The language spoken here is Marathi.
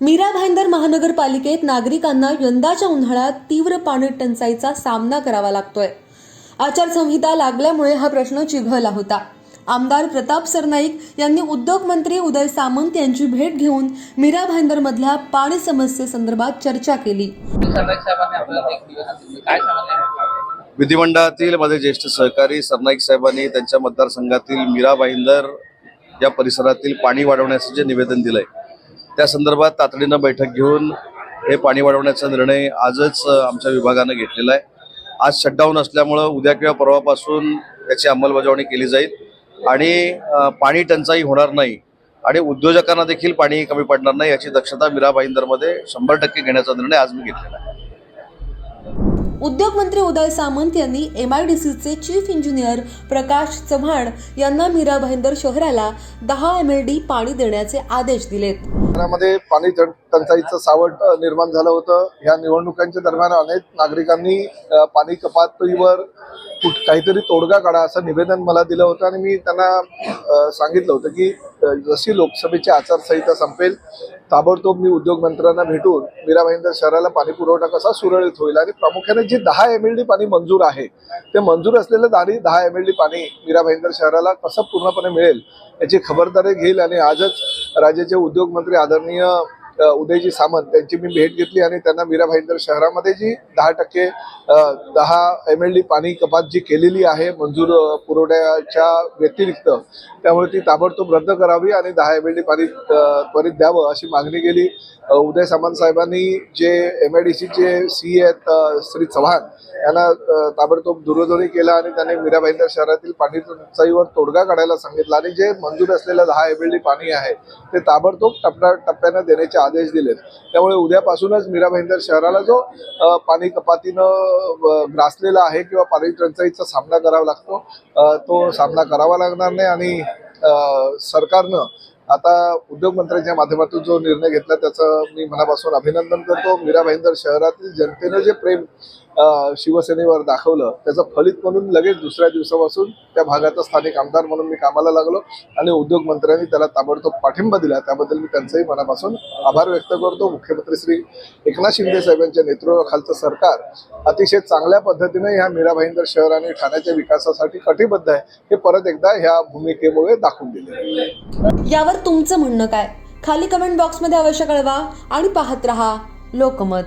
मीरा भाईंदर महानगरपालिकेत नागरिकांना यंदाच्या उन्हाळ्यात तीव्र पाणी टंचाईचा सामना करावा लागतोय. आचारसंहिता लागल्यामुळे हा प्रश्न चिघळला होता. आमदार प्रताप सरनाईक यांनी उद्योगमंत्री उदय सामंत यांची भेट घेऊन मीरा भाईंदर मधल्या पाणी समस्येसंदर्भात चर्चा केली. विधिमंडळातील माझे ज्येष्ठ सहकारी सरनाईक साहेबांनी त्यांच्या मतदारसंघातील मीरा भाईंदर या परिसरातील पाणी वाढवण्याचं जे निवेदन दिलंय त्या संदर्भात तातडीनं बैठक घेऊन हे पाणी वाढवण्याचा निर्णय आजच आमच्या विभागानं घेतलेला आहे. आज शटडाऊन असल्यामुळं उद्या किंवा परवापासून याची अंमलबजावणी केली जाईल आणि पाणी टंचाई होणार नाही आणि उद्योजकांना देखील पाणी कमी पडणार नाही याची दक्षता मीरा भाईंदरमध्ये शंभर टक्के घेण्याचा निर्णय आज मी घेतलेला आहे. उद्योगमंत्री उदय सामंत यांनी एम आय डी सीचे चीफ इंजिनियर प्रकाश चव्हाण यांना मीरा भाईंदर शहराला दहा एम एल डी पाणी देण्याचे आदेश दिलेत. शहरामध्ये पाणी टंचाईचं सावट निर्माण झालं होतं. या निवडणुकांच्या दरम्यान अनेक नागरिकांनी पाणी कपातीवर कुठ काहीतरी तोडगा काढा असं निवेदन मला दिलं होतं आणि मी त्यांना सांगितलं होतं की जशी लोकसभेची आचारसंहिता संपेल ताबडतोब मी उद्योगमंत्र्यांना भेटून मीरा भाईंदर शहराला पाणी पुरवठा कसा सुरळीत होईल आणि प्रामुख्याने जे दहा एम एल डी पाणी मंजूर आहे ते मंजूर असलेलं दारी दहा एम एल डी पाणी मीरा भाईंदर शहराला कसं पूर्णपणे मिळेल याची खबरदारी घेईल आणि आजच राज्याचे उद्योगमंत्री आदरणीय उदयजी सामंत त्यांची मी भेट घेतली आणि त्यांना मीरा भाईंदर शहरामध्ये जी दहा टक्के दहा एम एल डी पाणी कपात जी केलेली आहे मंजूर पुरवठ्याच्या व्यतिरिक्त त्यामुळे ती ताबडतोब रद्द करावी आणि दहा एम एल डी पाणी त्वरित द्यावं अशी मागणी केली. उदय सामंत साहेबांनी जे एम आय डी सीचे सी आहेत श्री चव्हाण यांना ताबडतोब दूरध्वनी केला आणि त्यांनी मीरा भाईंदर शहरातील पाणी टंचाईवर तोडगा काढायला सांगितला आणि जे मंजूर असलेलं दहा एम एल डी पाणी आहे ते ताबडतोब टप्प्या टप्प्यानं देण्याच्या आदेश दिलेत. त्यामुळे उद्यापासूनच मीरा भाईंदर शहराला जो पाणी कपातीनं ग्रासलेला आहे किंवा पाणी टंचाईचा सामना करावा लागतो तो सामना करावा लागणार नाही आणि सरकारनं आता उद्योगमंत्र्यांच्या माध्यमातून जो निर्णय घेतला त्याचं मी मनापासून अभिनंदन करतो. मीरा भाईंदर शहरातील जनतेनं जे प्रेम शिवसेनेवर दाखवलं त्याचं फलित म्हणून लगेच दुसऱ्या दिवसापासून त्या भागाचा स्थानिक आमदार म्हणून मी कामाला लागलो आणि उद्योगमंत्र्यांनी त्याला ताबडतोब पाठिंबा दिला. त्याबद्दल मी त्यांचंही मनापासून आभार व्यक्त करतो. मुख्यमंत्री श्री एकनाथ शिंदे साहेबांच्या नेतृत्वाखालचं सरकार अतिशय चांगल्या पद्धतीने ह्या मीरा भाईंदर शहर आणि ठाण्याच्या विकासासाठी कटिबद्ध आहे. हे परत एकदा ह्या भूमिकेमुळे दाखवून दिले. यावर तुमचं म्हणणं काय? खाली कमेंट बॉक्समध्ये अवश्य कळवा आणि पाहत रहा लोकमत.